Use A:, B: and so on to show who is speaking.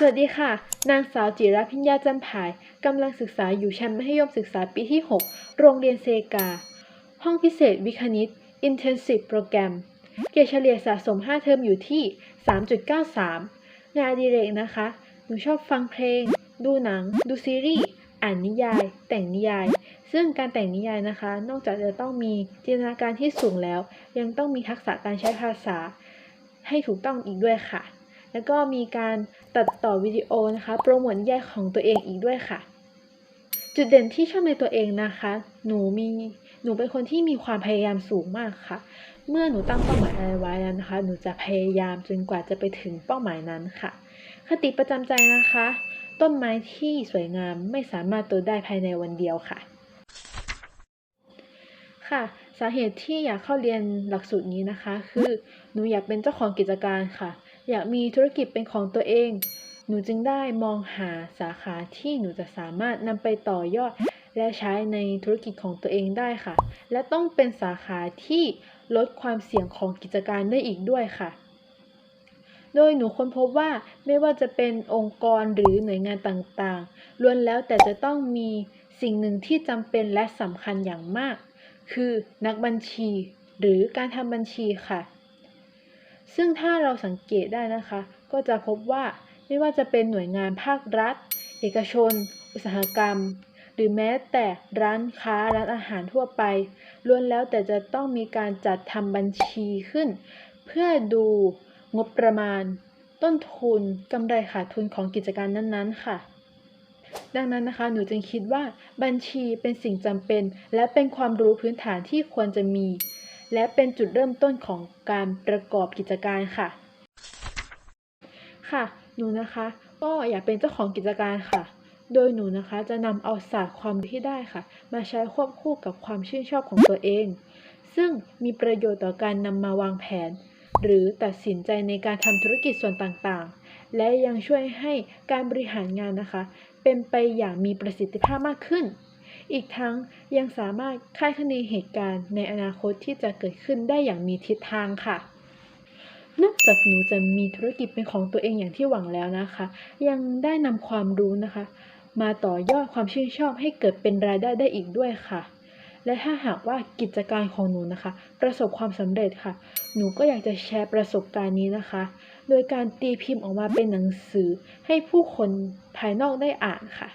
A: สวัสดีค่ะ นางสาวจิรพิญญาจันผาย กำลังศึกษาอยู่ชั้นมัธยมศึกษาปีที่ 6 โรงเรียนเซกา ห้องพิเศษวิคณิต Intensive โปรแกรมเกรดเฉลี่ยสะสม 5 เทอมอยู่ที่ 3.93 งานอดิเรกนะคะ หนูชอบฟังเพลง ดูหนัง ดูซีรีส์ อ่านนิยาย แต่งนิยาย ซึ่งการแต่งนิยายนะคะ นอกจากจะต้องมีจินตนาการที่สูงแล้ว ยังต้องมีทักษะการใช้ภาษา ให้ถูกต้องอีกด้วยค่ะ แล้วก็มีการตัดต่อวิดีโอนะคะ โปรโมทนิยายของตัวเองอีกด้วยค่ะ จุดเด่นที่ชอบในตัวเองนะคะ หนูมีหนูเป็นคนที่มีความพยายามสูงมากค่ะ เมื่อหนูตั้งเป้าหมายอะไรไว้แล้วนะคะ หนูจะพยายามจนกว่าจะไปถึงเป้าหมายนั้นค่ะ คติประจำใจนะคะ ต้นไม้ที่สวยงามไม่สามารถโตได้ภายในวันเดียวค่ะค่ะสาเหตุที่อยากเข้าเรียนหลักสูตรนี้นะคะ คือหนูอยากเป็นเจ้าของกิจการค่ะ อยากมีธุรกิจเป็นของตัวเอง หนูจึงได้มองหาสาขาที่หนูจะสามารถนำไปต่อยอด และใช้ในธุรกิจของตัวเองได้ค่ะ และต้องเป็นสาขาที่ลดความเสี่ยงของกิจการได้อีกด้วยค่ะ โดยหนูค้นพบว่าไม่ว่าจะเป็นองค์กรหรือหน่วยงานต่างๆล้วนแล้วแต่จะต้องมีสิ่งหนึ่งที่จำเป็นและสำคัญอย่างมาก คือนักบัญชีหรือการทำบัญชีค่ะ ซึ่งถ้าเราสังเกตได้นะคะ ก็จะพบว่าไม่ว่าจะเป็นหน่วยงานภาครัฐ เอกชน อุตสาหกรรม หรือแม้แต่ร้านค้าร้านอาหารทั่วไปล้วนแล้วแต่จะต้องมีการจัดทำบัญชีขึ้น เพื่อดูงบประมาณ ต้นทุนกำไรขาดทุนของกิจการนั้นๆ ค่ะดังนั้นนะคะหนูจึงคิดว่าบัญชีเป็นสิ่งจำเป็น และเป็นความรู้พื้นฐานที่ควรจะมี และเป็นจุดเริ่มต้นของการประกอบกิจการค่ะ ค่ะ หนูนะคะ ก็อยากเป็นเจ้าของกิจการค่ะ โดยหนูนะคะจะนำเอาศาสตร์ความรู้ที่ได้ค่ะ มาใช้ควบคู่กับความชื่นชอบของตัวเอง ซึ่งมีประโยชน์ต่อการนำมาวางแผน หรือตัดสินใจในการทำธุรกิจส่วนต่างๆ และยังช่วยให้การบริหารงานนะคะ เป็นไปอย่างมีประสิทธิภาพมากขึ้น อีกทั้งยังสามารถคาดคะเนเหตุการณ์ในอนาคตที่จะเกิดขึ้นได้อย่างมีทิศทางค่ะนอกจากหนูจะมีธุรกิจเป็นของตัวเองอย่างที่หวังแล้วนะคะ ยังได้นำความรู้นะคะ มาต่อยอดความชื่นชอบให้เกิดเป็นรายได้ได้อีกด้วยค่ะ และถ้าหากว่ากิจการของหนูนะคะ ประสบความสำเร็จค่ะ หนูก็อยากจะแชร์ประสบการณ์นี้นะคะ โดยการตีพิมพ์ออกมาเป็นหนังสือให้ผู้คนภายนอกได้อ่านค่ะ